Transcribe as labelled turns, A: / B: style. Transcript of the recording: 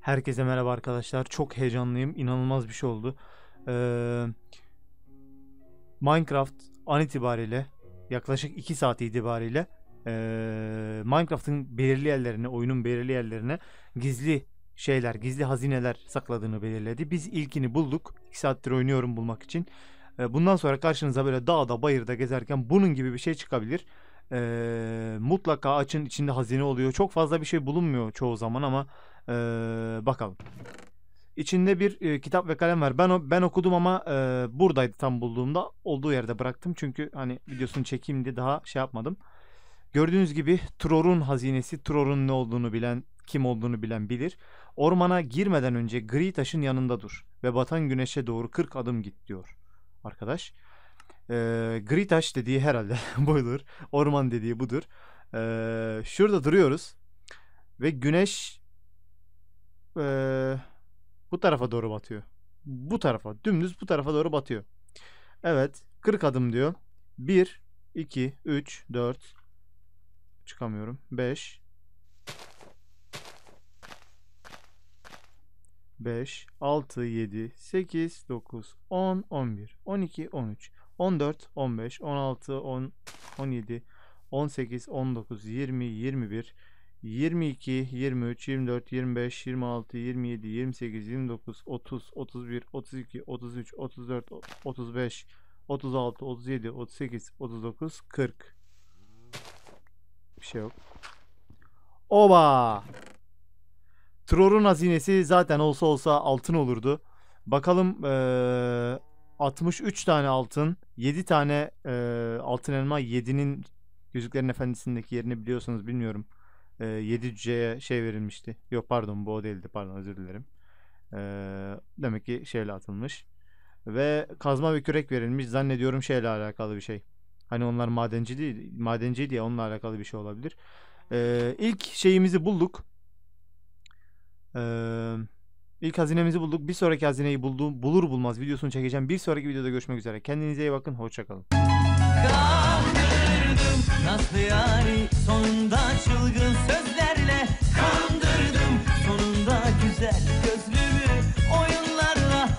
A: Herkese merhaba arkadaşlar. Çok heyecanlıyım. İnanılmaz bir şey oldu. Ee, Minecraft an itibariyle yaklaşık 2 saat itibariyle ee, Minecraft'ın belirli yerlerine, oyunun belirli yerlerine gizli şeyler, gizli hazineler sakladığını belirledi. Biz ilkini bulduk. 2 saattir oynuyorum bulmak için. Ee, bundan sonra karşınıza böyle dağda, bayırda gezerken bunun gibi bir şey çıkabilir. Ee, mutlaka açın içinde hazine oluyor. Çok fazla bir şey bulunmuyor çoğu zaman ama ee, bakalım. İçinde bir e, kitap ve kalem var. Ben ben okudum ama e, buradaydı tam bulduğumda. Olduğu yerde bıraktım. Çünkü hani videosunu çekeyim diye daha şey yapmadım. Gördüğünüz gibi Tror'un hazinesi, Tror'un ne olduğunu bilen, kim olduğunu bilen bilir. Ormana girmeden önce gri taşın yanında dur ve batan güneşe doğru 40 adım git diyor arkadaş. Ee, gri taş dediği herhalde budur. Orman dediği budur. Ee, şurada duruyoruz ve güneş ee, bu tarafa doğru batıyor. Bu tarafa, dümdüz bu tarafa doğru batıyor. Evet, 40 adım diyor. 1, 2, 3, 4, çıkamıyorum. 5, 5, 6, 7, 8, 9, 10, 11, 12, 13, 14, 15, 16, 10, 17, 18, 19, 20, 21, 22, 23, 24, 25, 26, 27, 28, 29, 30, 31, 32, 33, 34, 35, 36, 37, 38, 39, 40. Bir şey yok. Oba! Tror'un hazinesi zaten olsa olsa altın olurdu. Bakalım eee 63 tane altın, 7 tane eee, altın elma, 7'nin Yüzüklerin Efendisi'ndeki yerini biliyorsunuz bilmiyorum. Eee 7 cüceye şey verilmişti. Yok pardon bu o değildi pardon özür dilerim. Eee, demek ki şeyle atılmış. Ve kazma ve kürek verilmiş. Zannediyorum şeyle alakalı bir şey. Hani onlar madenci değil, madenci diye onunla alakalı bir şey olabilir. Eee ilk şeyimizi bulduk. Eee ilk hazinemizi bulduk. Bir sonraki hazineyi bulduğum, bulur bulmaz videosunu çekeceğim. Bir sonraki videoda görüşmek üzere. Kendinize iyi bakın. Hoşçakalın.